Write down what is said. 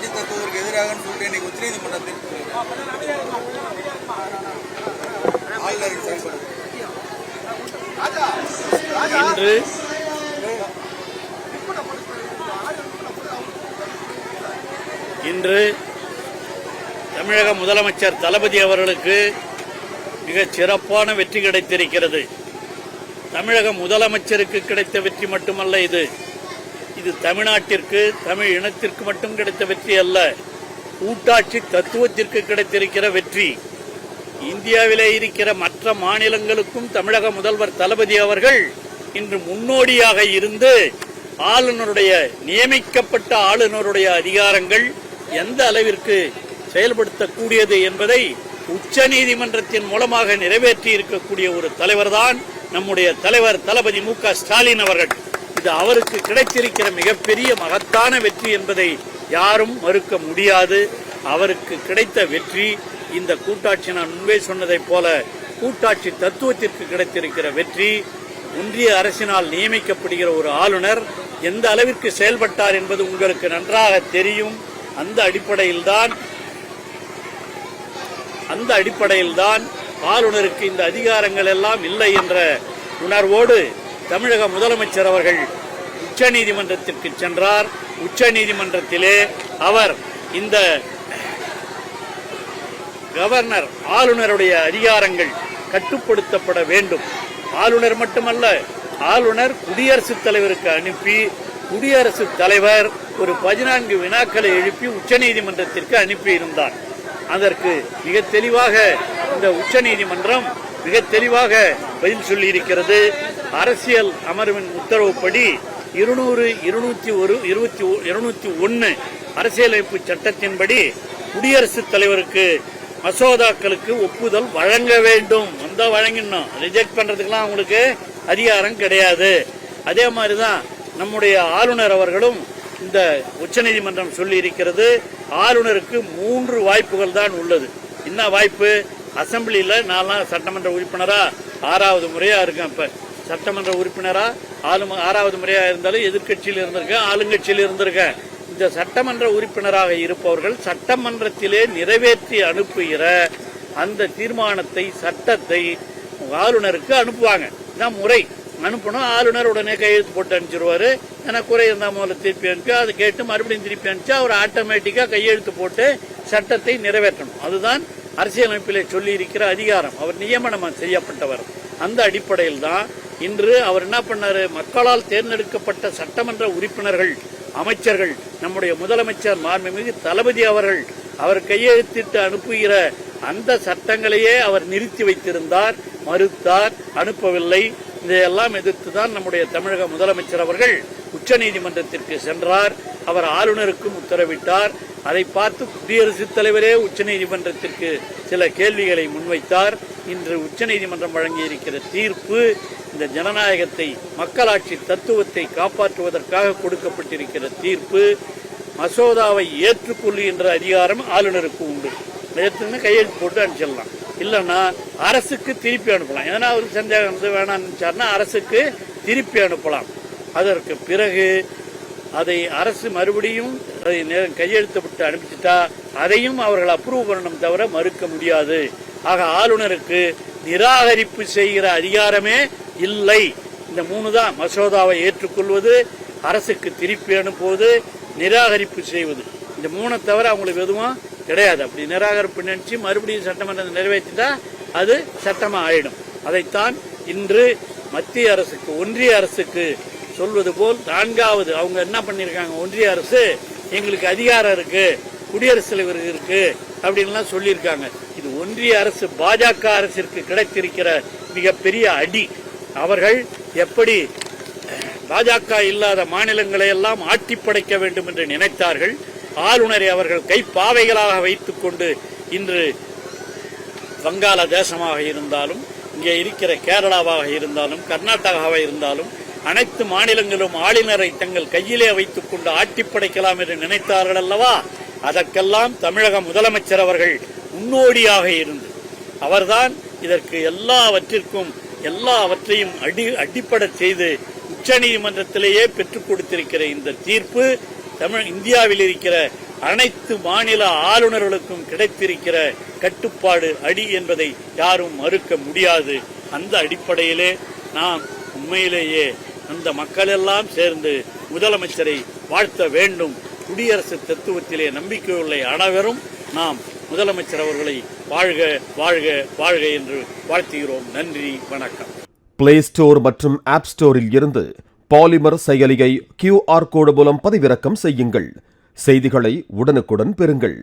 கூட்டாட்சி தத்துவதற்கு எதிராக சொல்லிட்டு இன்னைக்கு உச்சநீதிமன்றத்தில் ஆளுநருக்கு செயல்படுது இன்று இன்று தமிழக முதலமைச்சர் தளபதி அவர்களுக்கு மிகச் சிறப்பான வெற்றி கிடைத்திருக்கிறது. தமிழக முதலமைச்சருக்கு கிடைத்த வெற்றி மட்டுமல்ல இது. இது தமிழ்நாட்டிற்கு தமிழ் இனத்திற்கு மட்டும் கிடைத்த வெற்றி அல்ல. கூட்டாட்சி தத்துவத்திற்கு கிடைத்திருக்கிற வெற்றி. இந்தியாவிலே இருக்கிற மற்ற மாநிலங்களுக்கும் தமிழக முதல்வர் தளபதி அவர்கள் இன்று முன்னோடியாக இருந்து ஆளுநருடைய நியமிக்கப்பட்ட ஆளுநருடைய அதிகாரங்கள் எந்த அளவிற்கு செயல்படுத்தக்கூடியது என்பதை உச்ச நீதிமன்றத்தின் மூலமாக நிறைவேற்றி இருக்கக்கூடிய ஒரு தலைவர்தான் நம்முடைய தலைவர் தளபதி மு க ஸ்டாலின் அவர்கள். இது அவருக்கு கிடைத்திருக்கிற மிகப்பெரிய மகத்தான வெற்றி என்பதை யாரும் மறுக்க முடியாது. அவருக்கு கிடைத்த வெற்றி இந்த கூட்டாட்சி நான் முன்பே சொன்னதைப் போல கூட்டாட்சி தத்துவத்திற்கு கிடைத்திருக்கிற வெற்றி ஒன்றிய அரசினால் நியமிக்கப்படுகிற ஒரு ஆளுநர் எந்த அளவிற்கு செயல்பட்டார் என்பது உங்களுக்கு நன்றாக தெரியும். அந்த அடிப்படையில்தான் அந்த அடிப்படையில்தான் ஆளுநருக்கு இந்த அதிகாரங்கள் எல்லாம் இல்லை என்ற உணர்வோடு தமிழக முதலமைச்சர் அவர்கள் உச்சநீதிமன்றத்திற்கு சென்றார். உச்சநீதிமன்றத்திலே அவர் இந்த கவர்னர் ஆளுநருடைய அதிகாரங்கள் கட்டுப்படுத்தப்பட வேண்டும். ஆளுநர் மட்டுமல்ல ஆளுநர் குடியரசுத் தலைவருக்கு அனுப்பி குடியரசுத் தலைவர் ஒரு பதினான்கு வினாக்களை எழுப்பி உச்சநீதிமன்றத்திற்கு அனுப்பி இருந்தார் அதற்கு மிக தெளிவாக இந்த உச்சநீதிமன்றம் மிக தெளிவாக பதில் சொல்லியிருக்கிறது. அரசியல் அமர்வின் உத்தரவுப்படி இருநூறு இருநூத்தி ஒரு இருபத்தி இருநூத்தி ஒன்னு அரசியலமைப்பு சட்டத்தின்படி குடியரசுத் தலைவருக்கு மசோதாக்களுக்கு ஒப்புதல் வழங்க வேண்டும். வந்தா வழங்கிடணும். ரிஜெக்ட் பண்றதுக்கெல்லாம் அவங்களுக்கு அதிகாரம் கிடையாது. அதே மாதிரிதான் நம்முடைய ஆளுநர் அவர்களும் இந்த உச்சநீதிமன்றம் சொல்லி இருக்கிறது ஆளுநருக்கு மூன்று வாய்ப்புகள் தான் உள்ளது. என்ன வாய்ப்பு? அசம்பிளியில நான் சட்டமன்ற உறுப்பினரா? ஆறாவது முறையா இருக்கேன் இப்ப சட்டமன்ற உறுப்பினராக ஆளும் ஆறாவது முறையாக இருந்தாலும் எதிர்க்கட்சியில் இருந்திருக்கேன் ஆளுங்கட்சியில் இருந்திருக்கேன். இந்த சட்டமன்ற உறுப்பினராக இருப்பவர்கள் சட்டமன்றத்திலே நிறைவேற்றி அனுப்புகிற அந்த தீர்மானத்தை சட்டத்தை ஆளுநருக்கு அனுப்புவாங்க. இதான் முறை. அனுப்பணும் ஆளுநர் உடனே கையெழுத்து போட்டு அனுப்பிச்சிருவாரு. ஏன்னா குறை இருந்தா முதல்ல திருப்பி அனுப்பி அதை கேட்டு மறுபடியும் திருப்பி அனுப்பிச்சு அவர் ஆட்டோமேட்டிக்காக கையெழுத்து போட்டு சட்டத்தை நிறைவேற்றணும். அதுதான் அரசியலமைப்பிலே சொல்லி இருக்கிற அதிகாரம். அவர் நியமனம் செய்யப்பட்டவர். அந்த அடிப்படையில் தான் இன்று அவர் என்ன பண்ணார்? மக்களால் தேர்ந்தெடுக்கப்பட்ட சட்டமன்ற உறுப்பினர்கள் அமைச்சர்கள் நம்முடைய முதலமைச்சர் மாண்புமிகு தளபதி அவர்கள் அவர் கையெழுத்திட்டு அனுப்புகிற அந்த சட்டங்களையே அவர் நிறுத்தி வைத்திருந்தார் மறுத்தார் அனுப்பவில்லை. இதையெல்லாம் எதிர்த்து தான் நம்முடைய தமிழக முதலமைச்சர் அவர்கள் உச்சநீதிமன்றத்திற்கு சென்றார். அவர் ஆளுநருக்கும் உத்தரவிட்டார். அதை பார்த்து குடியரசுத் தலைவரே உச்சநீதிமன்றத்திற்கு சில கேள்விகளை முன்வைத்தார். இன்று உச்சநீதிமன்றம் வழங்கியிருக்கிற தீர்ப்பு இந்த ஜனநாயகத்தை மக்களாட்சி தத்துவத்தை காப்பாற்றுவதற்காக கொடுக்கப்பட்டிருக்கிற தீர்ப்பு மசோதாவை ஏற்றுக்கொள்ளுகின்ற அதிகாரம் ஆளுநருக்கு உண்டு. ஏற்றுன்னு கையெழுத்து போட்டு அனுப்பிச்சிடலாம். இல்லைன்னா அரசுக்கு திருப்பி அனுப்பலாம். ஏன்னா அவருக்கு சந்தேகம் வந்து வேணாம்னு அரசுக்கு திருப்பி அனுப்பலாம். அதற்கு பிறகு அதை அரசு மறுபடியும் அதை கையெழுத்து விட்டு அனுப்பிச்சிட்டா அதையும் அவர்கள் அப்ரூவ் பண்ணணும் தவிர மறுக்க முடியாது. ஆக ஆளுநருக்கு நிராகரிப்பு செய்கிற அதிகாரமே இல்லை. இந்த மூணு தான் மசோதாவை ஏற்றுக்கொள்வது அரசுக்கு திருப்பி அனுப்புவது நிராகரிப்பு செய்வது. இந்த மூணை தவிர அவங்களுக்கு எதுவும் கிடையாது. அப்படி நிராகரிப்பு நினைச்சு மறுபடியும் சட்டமன்றத்தை நிறைவேற்றிட்டா அது சட்டமாக ஆயிடும். அதைத்தான் இன்று மத்திய அரசுக்கு ஒன்றிய அரசுக்கு சொல்வது போல் நான்காவது அவங்க என்ன பண்ணியிருக்காங்க? ஒன்றிய அரசு எங்களுக்கு அதிகாரம் இருக்கு குடியரசுத் தலைவர் இருக்கு அப்படின்லாம் சொல்லியிருக்காங்க. இது ஒன்றிய அரசு பாஜக அரசிற்கு கிடைத்திருக்கிற மிகப்பெரிய அடி. அவர்கள் எப்படி பாஜக இல்லாத மாநிலங்களை எல்லாம் ஆட்டி படைக்க வேண்டும் என்று நினைத்தார்கள் ஆளுநரை அவர்கள் கைப்பாவைகளாக வைத்துக் கொண்டு இன்று வங்காள தேசமாக இருந்தாலும் இங்கே இருக்கிற கேரளாவாக இருந்தாலும் கர்நாடகாவாக இருந்தாலும் அனைத்து மாநிலங்களும் ஆளுநரை தங்கள் கையிலே வைத்துக் கொண்டு ஆட்டி படைக்கலாம் என்று நினைத்தார்கள் அல்லவா? அதற்கெல்லாம் தமிழக முதலமைச்சர் அவர்கள் முன்னோடியாக இருந்து அவர்தான் இதற்கு எல்லாவற்றிற்கும் எல்லாவற்றையும் அடி அடிப்படை செய்து உச்சநீதிமன்றத்திலேயே பெற்றுக் கொடுத்திருக்கிற இந்த தீர்ப்பு தமிழ் இந்தியாவில் இருக்கிற அனைத்து மாநில ஆளுநர்களுக்கும் கிடைத்திருக்கிற கட்டுப்பாடு அடி என்பதை யாரும் மறுக்க முடியாது. அந்த அடிப்படையிலே நாம் உண்மையிலேயே அந்த மக்களெல்லாம் சேர்ந்து முதலமைச்சரை வாழ்த்த வேண்டும். குடியரசு தத்துவத்திலே நம்பிக்கையுள்ள அனைவரும் நாம் முதலமைச்சர் அவர்களை வாழ்க வாழ்க வாழ்க என்று வாழ்த்துகிறோம். நன்றி வணக்கம். பிளே ஸ்டோர் மற்றும் ஆப் ஸ்டோரில் இருந்து பாலிமர் செயலியை கியூஆர் கோடு மூலம் பதிவிறக்கம் செய்யுங்கள். செய்திகளை உடனுக்குடன் பெறுங்கள்.